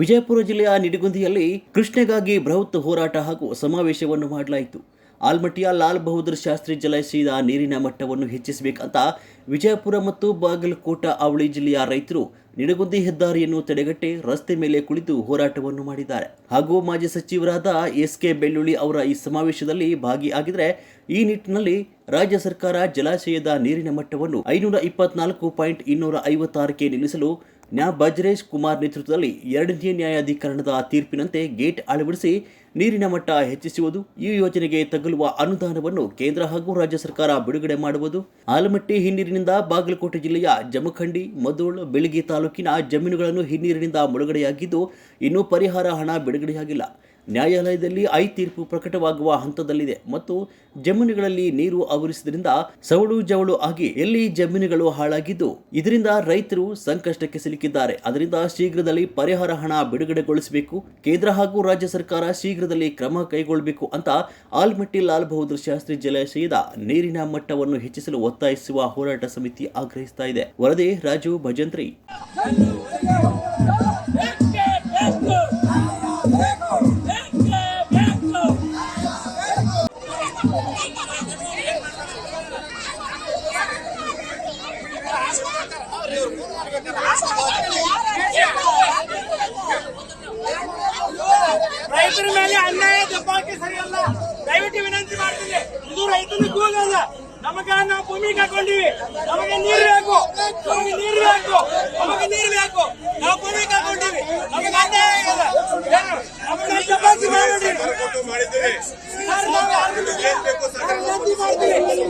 ವಿಜಯಪುರ ಜಿಲ್ಲೆಯ ನಿಡಿಗುಂದಿಯಲ್ಲಿ ಕೃಷ್ಣೆಗಾಗಿ ಬೃಹತ್ ಹೋರಾಟ ಹಾಗೂ ಸಮಾವೇಶವನ್ನು ಮಾಡಲಾಯಿತು. ಆಲ್ಮಟ್ಟಿಯ ಲಾಲ್ ಬಹದ್ದೂರ್ ಶಾಸ್ತ್ರಿ ಜಲಾಶಯದ ನೀರಿನ ಮಟ್ಟವನ್ನು ಹೆಚ್ಚಿಸಬೇಕಂತ ವಿಜಯಪುರ ಮತ್ತು ಬಾಗಲಕೋಟ ಅವಳಿ ಜಿಲ್ಲೆಯ ರೈತರು ನಿಡಗುಂದಿ ಹೆದ್ದಾರಿಯನ್ನು ತಡೆಗಟ್ಟಿ ರಸ್ತೆ ಮೇಲೆ ಕುಳಿತು ಹೋರಾಟವನ್ನು ಮಾಡಿದ್ದಾರೆ. ಹಾಗೂ ಮಾಜಿ ಸಚಿವರಾದ ಎಸ್ ಕೆ ಬೆಳ್ಳುಳ್ಳಿ ಅವರ ಈ ಸಮಾವೇಶದಲ್ಲಿ ಭಾಗಿಯಾಗಿದ್ರೆ ಈ ನಿಟ್ಟಿನಲ್ಲಿ ರಾಜ್ಯ ಸರ್ಕಾರ ಜಲಾಶಯದ ನೀರಿನ ಮಟ್ಟವನ್ನು ಐನೂರ ಇಪ್ಪತ್ನಾಲ್ಕು ಪಾಯಿಂಟ್ ಇನ್ನೂರ ಐವತ್ತಾರಕ್ಕೆ ನಿಲ್ಲಿಸಲು ನ್ಯಾ ಬಜ್ರೇಶ್ ಕುಮಾರ್ ನೇತೃತ್ವದಲ್ಲಿ ಎರಡನೇ ನ್ಯಾಯಾಧೀಕರಣದ ತೀರ್ಪಿನಂತೆ ಗೇಟ್ ಅಳವಡಿಸಿ ನೀರಿನ ಮಟ್ಟ ಹೆಚ್ಚಿಸುವುದು, ಈ ಯೋಜನೆಗೆ ತಗುಲುವ ಅನುದಾನವನ್ನು ಕೇಂದ್ರ ಹಾಗೂ ರಾಜ್ಯ ಸರ್ಕಾರ ಬಿಡುಗಡೆ ಮಾಡುವುದು, ಆಲಮಟ್ಟಿ ಹಿನ್ನೀರಿನಿಂದ ಬಾಗಲಕೋಟೆ ಜಿಲ್ಲೆಯ ಜಮಖಂಡಿ ಮದೋಳ್ ಬೆಳಗಿ ತಾಲೂಕಿನ ಜಮೀನುಗಳನ್ನು ಹಿನ್ನೀರಿನಿಂದ ಮುಳುಗಡೆಯಾಗಿದ್ದು, ಇನ್ನೂ ಪರಿಹಾರ ಹಣ ಬಿಡುಗಡೆಯಾಗಿಲ್ಲ. ನ್ಯಾಯಾಲಯದಲ್ಲಿ ಐ ತೀರ್ಪು ಪ್ರಕಟವಾಗುವ ಹಂತದಲ್ಲಿದೆ ಮತ್ತು ಜಮೀನುಗಳಲ್ಲಿ ನೀರು ಆವರಿಸಿದ್ರಿಂದ ಸವಳು ಜವಳು ಆಗಿ ಎಲ್ಲಿ ಜಮೀನುಗಳು ಹಾಳಾಗಿದ್ದು, ಇದರಿಂದ ರೈತರು ಸಂಕಷ್ಟಕ್ಕೆ ಸಿಲುಕಿದ್ದಾರೆ. ಅದರಿಂದ ಶೀಘ್ರದಲ್ಲಿ ಪರಿಹಾರ ಹಣ ಬಿಡುಗಡೆಗೊಳಿಸಬೇಕು. ಕೇಂದ್ರ ಹಾಗೂ ರಾಜ್ಯ ಸರ್ಕಾರ ಶೀಘ್ರದಲ್ಲಿ ಕ್ರಮ ಕೈಗೊಳ್ಳಬೇಕು ಅಂತ ಆಲ್ಮಟ್ಟಿ ಲಾಲ್ ಬಹದ್ದೂರ್ ಶಾಸ್ತ್ರಿ ಜಲಾಶಯದ ನೀರಿನ ಮಟ್ಟವನ್ನು ಹೆಚ್ಚಿಸಲು ಒತ್ತಾಯಿಸುವ ಹೋರಾಟ ಸಮಿತಿ ಆಗ್ರಹಿಸ್ತಾ ಇದೆ. ವರದಿ ರಾಜು ಭಜಂತ್ರಿ. ರೈತರ ಮೇಲೆ ಅನ್ಯಾಯ ದಬ್ಬಾಳಿಕೆ ಸರಿಯಲ್ಲ. ದಯವಿಟ್ಟು ವಿನಂತಿ ಮಾಡ್ತೀನಿ. ಇದು ರೈತನ ಕೂಗಲ್ಲ. ನಮಗ ನಾವು ಭೂಮಿ ಹಾಕೊಂಡಿವಿ. ನಮಗೆ ನೀರು ಬೇಕು. ನಮಗೆ ನೀರು ಬೇಕು. ನಮಗೆ ನೀರು ಬೇಕು. ನಾವು ಭೂಮಿ ಹಾಕೊಂಡಿವಿ. ನಮಗೆ ಅನ್ಯಾಯ ಆಗಲ್ಲ ಮಾಡಿದ್ದೀವಿ ಮಾಡ್ತೀವಿ.